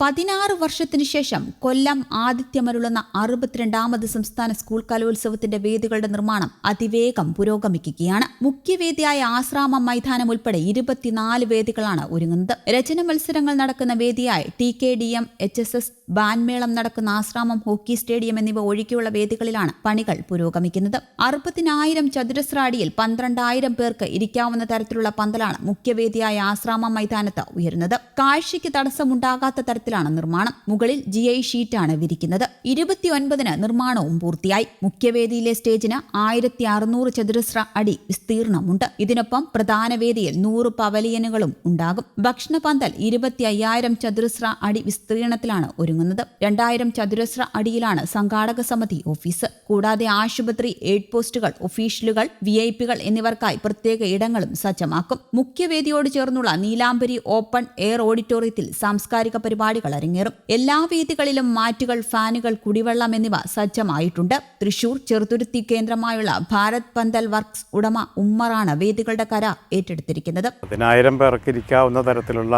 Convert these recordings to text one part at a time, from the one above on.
പതിനാറ് വർഷത്തിനു ശേഷം കൊല്ലം ആദിത്യമരുളുന്ന അറുപത്തിരണ്ടാമത് സംസ്ഥാന സ്കൂൾ കലോത്സവത്തിന്റെ വേദികളുടെ നിർമ്മാണം അതിവേഗം പുരോഗമിക്കുകയാണ്. മുഖ്യവേദിയായ ആശ്രാമം മൈതാനം ഉൾപ്പെടെ ഇരുപത്തിനാല് വേദികളാണ് ഒരുങ്ങുന്നത്. രചന മത്സരങ്ങൾ നടക്കുന്ന വേദിയായ T K D M H S S ബാൻമേളം നടക്കുന്ന ആശ്രാമം ഹോക്കി സ്റ്റേഡിയം എന്നിവ ഒഴികെയുള്ള വേദികളിലാണ് പണികൾ പുരോഗമിക്കുന്നത്. അറുപതിനായിരം ചതുരശ്ര അടിയിൽ പന്ത്രണ്ടായിരം പേർക്ക് ഇരിക്കാവുന്ന തരത്തിലുള്ള പന്തലാണ് മുഖ്യവേദിയായ ആശ്രാമം മൈതാനത്ത് ഉയരുന്നത്. കാഴ്ചയ്ക്ക് തടസ്സമുണ്ടാകാത്ത തരത്തിലാണ് നിർമ്മാണം. മുകളിൽ ജി ഐ ഷീറ്റാണ് വിരിക്കുന്നത്. ഇരുപത്തിയൊൻപതിന് നിർമ്മാണവും പൂർത്തിയായി. മുഖ്യവേദിയിലെ സ്റ്റേജിന് ആയിരത്തി അറുന്നൂറ് ചതുരശ്ര അടി വിസ്തീർണമുണ്ട്. ഇതിനൊപ്പം പ്രധാന വേദിയിൽ നൂറ് പവലിയനുകളും ഉണ്ടാകും. ഭക്ഷണ പന്തൽ ഇരുപത്തി അയ്യായിരം ചതുരശ്ര അടി വിസ്തീർണത്തിലാണ് ഒരുങ്ങുന്നത്. രണ്ടായിരം ചതുരശ്ര അടിയിലാണ് സംഘാടക സമിതി ഓഫീസ്. കൂടാതെ ആശുപത്രി എയ്ഡ് പോസ്റ്റുകൾ ഒഫീഷ്യലുകൾ വി ഐ പികൾ എന്നിവർക്കായി പ്രത്യേക ഇടങ്ങളും സജ്ജമാക്കും. മുഖ്യവേദിയോട് ചേർന്നുള്ള നീലാംബരി ഓപ്പൺ എയർ ഓഡിറ്റോറിയത്തിൽ സാംസ്കാരിക പരിപാടികൾ അരങ്ങേറും. എല്ലാ വേദികളിലും മാറ്റുകൾ ഫാനുകൾ കുടിവെള്ളം എന്നിവ സജ്ജമായിട്ടുണ്ട്. തൃശൂർ ചെറുതുരുത്തി കേന്ദ്രമായുള്ള ഭാരത് പന്തൽ വർക്ക്സ് ഉടമ ഉമ്മറാണ് വേദികളുടെ കര ഏറ്റെടുത്തിരിക്കുന്നത്. പതിനായിരം പേർക്ക് ഇരിക്കാവുന്ന തരത്തിലുള്ള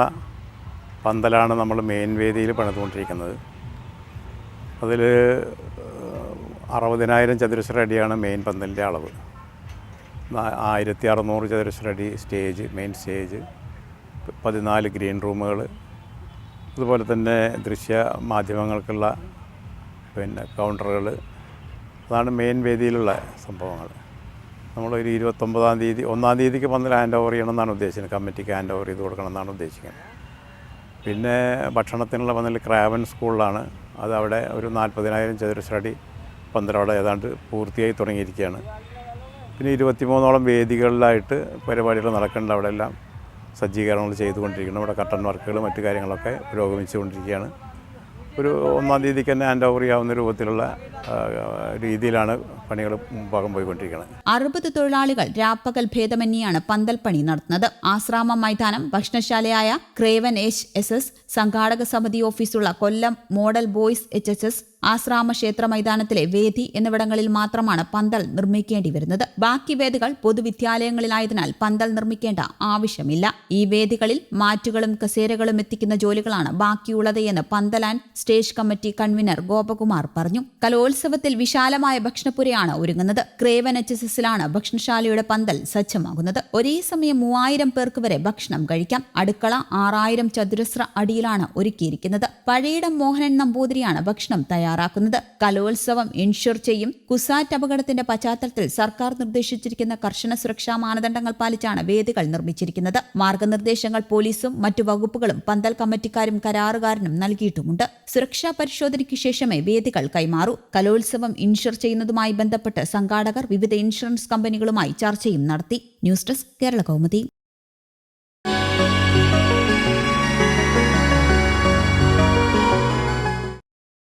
പന്തലാണ് നമ്മൾ മെയിൻ വേദിയിൽ പണിതുകൊണ്ടിരിക്കുന്നത്. അതിൽ അറുപതിനായിരം ചതുരശ്ര അടിയാണ് മെയിൻ പന്തലിന്റെ അളവ്. ആയിരത്തി അറുന്നൂറ് ചതുരശ്ര അടി സ്റ്റേജ് മെയിൻ സ്റ്റേജ് പതിനാല് ഗ്രീൻ റൂമുകൾ അതുപോലെ തന്നെ ദൃശ്യ മാധ്യമങ്ങൾക്കുള്ള പിന്നെ കൗണ്ടറുകൾ അതാണ് മെയിൻ വേദിയിലുള്ള സംഭവങ്ങൾ. നമ്മളൊരു ഇരുപത്തൊമ്പതാം തീയതി ഒന്നാം തീയതിക്ക് പന്തൽ ഹാൻഡ് ഓവർ ചെയ്യണമെന്നാണ് ഉദ്ദേശിക്കുന്നത്. കമ്മിറ്റിക്ക് ഹാൻഡ് ഓവർ ചെയ്ത് കൊടുക്കണമെന്നാണ് ഉദ്ദേശിക്കുന്നത്. പിന്നെ ഭക്ഷണത്തിനുള്ള പന്തൽ ക്രാവൻ സ്കൂളിലാണ്. അത് അവിടെ ഒരു നാൽപ്പതിനായിരം ചതുരശ്ര അടി പന്തലവിടെ ഏതാണ്ട് പൂർത്തിയായി തുടങ്ങിയിരിക്കുകയാണ്. പിന്നെ ഇരുപത്തിമൂന്നോളം വേദികളിലായിട്ട് പരിപാടികൾ നടക്കുന്നുണ്ട് അവിടെ എല്ലാം സജ്ജീകരണങ്ങൾ ചെയ്തുകൊണ്ടിരിക്കുന്നു. ഇവിടെ കട്ടൺ വർക്കുകൾ മറ്റു കാര്യങ്ങളൊക്കെ പുരോഗമിച്ചുകൊണ്ടിരിക്കുകയാണ്. ഒരു ഒന്നാം തീയതിക്ക് തന്നെ ഹാൻഡ് ഓവർ ചെയ്യാവുന്ന രൂപത്തിലുള്ള രീതിയിലാണ് പണികൾ ഭാഗം പോയിക്കൊണ്ടിരിക്കുന്നത്. അറുപത് തൊഴിലാളികൾ രാപ്പകൽ ഭേദമന്യാണ് പന്തൽ പണി നടത്തുന്നത്. ആശ്രാമ മൈതാനം ഭക്ഷണശാലയായ ക്രേവൻ എച്ച് എസ് എസ് സംഘാടക സമിതി ഓഫീസുള്ള Kollam model boys H H S ആശ്രാമ ക്ഷേത്ര മൈതാനത്തിലെ വേദി എന്നിവിടങ്ങളിൽ മാത്രമാണ് പന്തൽ നിർമ്മിക്കേണ്ടി വരുന്നത്. ബാക്കി വേദികൾ പൊതുവിദ്യാലയങ്ങളിലായതിനാൽ പന്തൽ നിർമ്മിക്കേണ്ട ആവശ്യമില്ല. ഈ വേദികളിൽ മാറ്റുകളും കസേരകളും എത്തിക്കുന്ന ജോലികളാണ് ബാക്കിയുള്ളത് എന്ന് പന്തൽ and stage committee convener Gopakumar പറഞ്ഞു. കലോത്സവത്തിൽ വിശാലമായ ഭക്ഷണപ്പുരയാണ് ഒരുങ്ങുന്നത്. ക്രേവൻ എച്ച് എസ് എസിലാണ് ഭക്ഷണശാലയുടെ പന്തൽ സജ്ജമാകുന്നത്. ഒരേ സമയം മൂവായിരം പേർക്ക് വരെ ഭക്ഷണം കഴിക്കാം. അടുക്കള ആറായിരം ചതുരശ്ര അടിയിലാണ് ഒരുക്കിയിരിക്കുന്നത്. പഴയിടം മോഹനൻ നമ്പൂതിരിയാണ് ഭക്ഷണം തയ്യാറാക്കുന്നത്. കലോത്സവം ഇൻഷുർ ചെയ്യും. കുസാറ്റ് അപകടത്തിന്റെ പശ്ചാത്തലത്തിൽ സർക്കാർ നിർദ്ദേശിച്ചിരിക്കുന്ന കർശന സുരക്ഷാ മാനദണ്ഡങ്ങൾ പാലിച്ചാണ് വേദികൾ നിർമ്മിച്ചിരിക്കുന്നത്. മാർഗനിർദ്ദേശങ്ങൾ പോലീസും മറ്റു വകുപ്പുകളും പന്തൽ കമ്മിറ്റിക്കാരും കരാറുകാരനും നൽകിയിട്ടുമുണ്ട്. സുരക്ഷാ പരിശോധനയ്ക്ക് ശേഷമേ വേദികൾ കൈമാറൂ. കലോത്സവം ഇൻഷുർ ചെയ്യുന്നതുമായി ബന്ധപ്പെട്ട് സംഘാടകർ വിവിധ ഇൻഷുറൻസ് കമ്പനികളുമായി ചർച്ചയും നടത്തി. News desk Kerala Kaumudi.